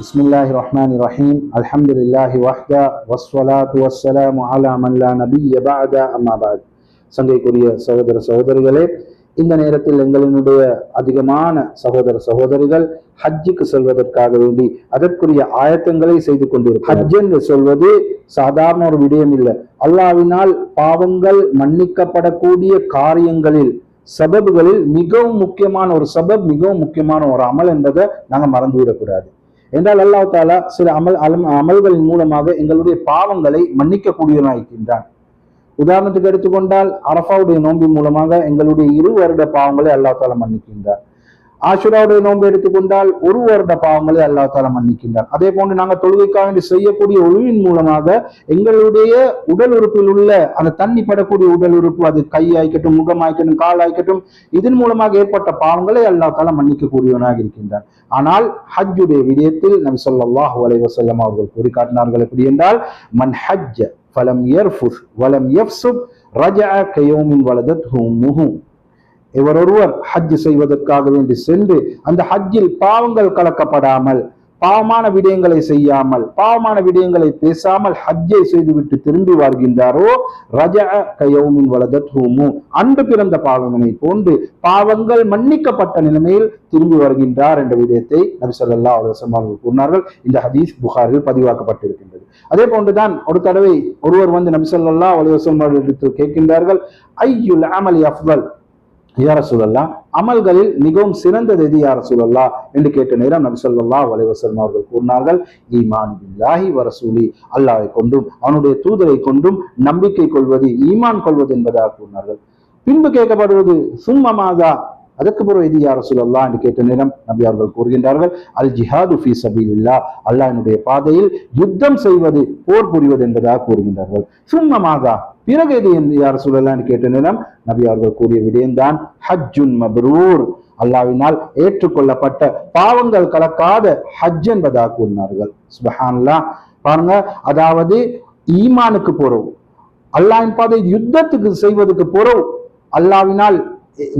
بسم الله الرحمن الرحيم الحمد لله وحده والصلاة والسلام على من لا نبي بعد أما بعد சங்கைக்குரிய சகோதர சகோதரிகளே இந்த நேரத்தில் எங்களினுடைய அதிகமான சகோதர சகோதரிகள் ஹஜ்ஜுக்கு செல்வதற்காக வேண்டி அதற்குரிய ஆயத்தங்களை செய்து கொண்டிருக்கிறார் ஹஜ் என்று சொல்வது சாதாரண ஒரு விடயம் இல்லை அல்லாவினால் பாவங்கள் மன்னிக்கப்படக்கூடிய காரியங்களில் சபபுகளில் மிகவும் முக்கியமான ஒரு சபப் மிகவும் முக்கியமான ஒரு அமல் என்பதை நாங்கள் மறந்துவிடக்கூடாது என்றால் அல்லாஹ் தாலா சில அமல் அலம் அமல்களின் மூலமாக எங்களுடைய பாவங்களை மன்னிக்கக்கூடியவனாயிருக்கின்றான். உதாரணத்துக்கு எடுத்துக்கொண்டால் அரஃபாவுடைய நோம்பின் மூலமாக எங்களுடைய இரு வருட பாவங்களை அல்லாஹ் தாலா மன்னிக்கின்றார் ஆசுராவுடைய நோன்பு எடுத்துக்கொண்டால் ஒரு வருட பாவங்களை அல்லா தாலா மன்னிக்கின்றார் அதே போன்று நாங்கள் தொழுகைக்காக வேண்டி செய்யக்கூடிய ஒழுவின் மூலமாக எங்களுடைய உடல் உறுப்பில் உள்ள அந்த தண்ணி படக்கூடிய உடல் உறுப்பு அது கை ஆய்க்கட்டும் முகம் ஆய்க்கட்டும் கால் ஆய்க்கட்டும் இதன் மூலமாக ஏற்பட்ட பாவங்களை அல்லா தாலா மன்னிக்கக்கூடியவனாக இருக்கின்றார் ஆனால் ஹஜ்ஜுடைய விடயத்தில் நம் சொல்லாஹ் அலைவசல்லம் அவர்கள் கூறி காட்டினார்கள் எப்படி என்றால் மன் ஹஜ் ஃபலம் யர்ஃபுஸ் வலம் யஃப்சுப் ரஜா கயோமின் வலதத் முஹும். இவர் ஒருவர் ஹஜ் செய்வதற்காக வேண்டி சென்று அந்த ஹஜ்ஜில் பாவங்கள் கலக்கப்படாமல் பாவமான விடயங்களை செய்யாமல் பாவமான விடயங்களை பேசாமல் ஹஜ்ஜை செய்துவிட்டு திரும்பி வருகின்றாரோ ரஜ கயோமின் வலதத்ஹூமு. அன்று பிறந்த பாவங்களை போன்று பாவங்கள் மன்னிக்கப்பட்ட நிலைமையில் திரும்பி வருகின்றார் என்ற விடயத்தை நபி சொல்லா அலுவலம் அவர்கள் கூறினார்கள். இந்த ஹதீஸ் புகாரில் பதிவாக்கப்பட்டிருக்கின்றது. அதே போன்றுதான் ஒரு தடவை ஒருவர் வந்து நபி சொல்லா அலுவலம் அவர்கள் கேட்கின்றார்கள் ஐயுல் அமலி அஃபல் யார சூழல்லா அமல்களில் மிகவும் சிறந்தது எது யார சூழல்லா என்று கேட்ட நேரம் நபி சொல்லா வலைவசல்லம் அவர்கள் கூறினார்கள் ஈமான் பில்லாஹி வரசூலி அல்லாவை கொண்டும் அவனுடைய தூதரை கொண்டும் நம்பிக்கை கொள்வது ஈமான் கொள்வது என்பதாக கூறினார்கள். பின்பு கேட்கப்படுவது சும்மமாதா அதற்கு பிறகு இது யார் சொல்லலாம் என்று கேட்ட நேரம் நபி அவர்கள் கூறுகின்றார்கள் அல் ஜிஹாது ஃபி சபீலில்லா அல்லாஹினுடைய பாதையில் யுத்தம் செய்வது போர் புரிவது என்பதாக கூறுகின்றார்கள். சும்மமாதா பிறகு இது என்று யார் என்று கேட்ட நேரம் நபி அவர்கள் கூறிய விடயம்தான் ஹஜ்ஜுன் மப்ரூர். அல்லாவினால் ஏற்றுக்கொள்ளப்பட்ட பாவங்கள் கலக்காத ஹஜ் என்பதாக கூறினார்கள். சுபஹான்லா பாருங்க அதாவது ஈமானுக்கு போறோம் அல்லாவின் பாதை யுத்தத்துக்கு செய்வதற்கு போறோம் அல்லாவினால்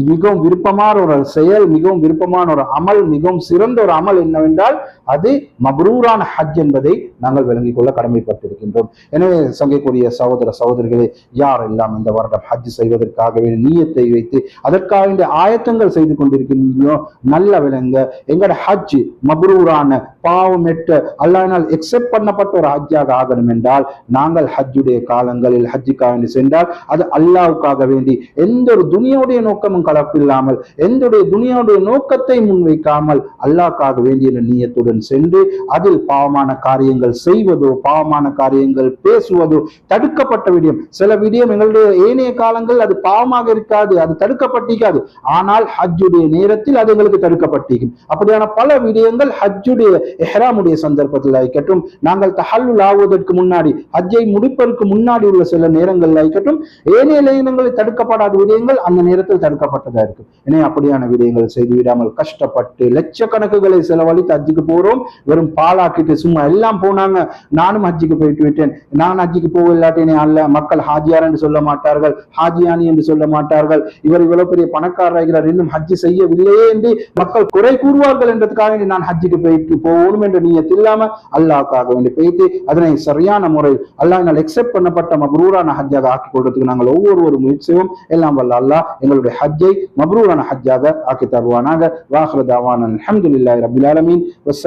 மிகவும் விருப்பமான ஒரு செயல் மிகவும் விருப்பமான ஒரு அமல் மிகவும் சிறந்த ஒரு அமல் என்னவென்றால் அது மப்ரூரான ஹஜ் என்பதை நாங்கள் விளங்கிக் கொள்ள கடமைப்பட்டிருக்கின்றோம். எனவே சங்கைக்குரிய சகோதர சகோதரிகளே யார் எல்லாம் இந்த வருடம் ஹஜ் செய்வதற்காகவே நீயத்தை வைத்து அதற்காக ஆயத்தங்கள் செய்து கொண்டிருக்கின்றோ நல்ல விளங்க எங்களோட ஹஜ் மப்ரூரான பாவமெட்ட அல்லாவினால் எக்ஸெப்ட் பண்ணப்பட்ட ஒரு ஹஜ்ஜாக ஆகணும் என்றால் நாங்கள் ஹஜ்ஜுடைய காலங்களில் ஹஜ்ஜுக்காக வேண்டி சென்றால் அது அல்லாவுக்காக வேண்டி எந்த ஒரு துணியோடைய நோக்கமும் கலப்பில்லாமல் எந்த துணியோடைய நோக்கத்தை முன்வைக்காமல் அல்லாக்காக வேண்டிய நீயத்துடன் சென்று அதில் பாவமான காரியங்கள் செய்வதோ பாவமான காரியங்கள் பேசுவதோ தடுக்கப்பட்ட விடயம். சில விடயம் எங்களுடைய ஏனைய காலங்கள் அது பாவமாக இருக்காது அது தடுக்கப்பட்டிருக்காது. ஆனால் ஹஜ்ஜுடைய நேரத்தில் அது எங்களுக்கு தடுக்கப்பட்டிருக்கும். அப்படியான பல விடயங்கள் ஹஜ்ஜுடைய எஹ்ராமுடைய சந்தர்ப்பத்தில் ஆகட்டும் நாங்கள் தஹல்லுல் ஆகுவதற்கு முன்னாடி ஹஜ்ஜை முடிப்பதற்கு முன்னாடி உள்ள சில நேரங்கள் ஆகட்டும் ஏனைய நேரங்களில் தடுக்கப்படாத விடயங்கள் அந்த நேரத்தில் தடுக்கப்பட்டதா இருக்கும். எனவே அப்படியான விடயங்கள் செய்து விடாமல் கஷ்டப்பட்டு லட்சக்கணக்குகளை செலவழித்து ஹஜ்ஜுக்கு போறோம். வெறும் பாலாக்கிட்டு சும்மா எல்லாம் போனாங்க. நானும் ஹஜ்ஜிக்கு போயிட்டு விட்டேன். நான் ஹஜ்ஜிக்கு போக இல்லாட்டேனே அல்ல. மக்கள் ஹாஜியார் என்று சொல்ல மாட்டார்கள். ஹாஜியானி என்று சொல்ல மாட்டார்கள். இவர் இவ்வளவு பெரிய பணக்காரர் இன்னும் ஹஜ்ஜி செய்யவில்லையே என்று மக்கள் குறை கூறுவார்கள் என்றதுக்காக நான் ஹஜ்ஜிக்கு போயிட்டு போகணும் என்ற நீயத் இல்லாம அல்லாஹ்க்காக வேண்டி போயிட்டு அதனை சரியான முறை அல்லாஹ் எக்ஸெப்ட் பண்ணப்பட்ட மப்ரூரான ஹஜ்ஜாக ஆக்கி கொள்றதுக்கு நாங்கள் ஒவ்வொருவரும் முயற்சியும் எல்லாம் வல்ல அல்லாஹ் எங்களுடைய ஹஜ்ஜை மப்ரூரான ஹஜ்ஜாக ஆக்கி தருவானாக. வாஹ்ரதாவான அலமதுல்லாஹி ரபில் ஆலமீன்.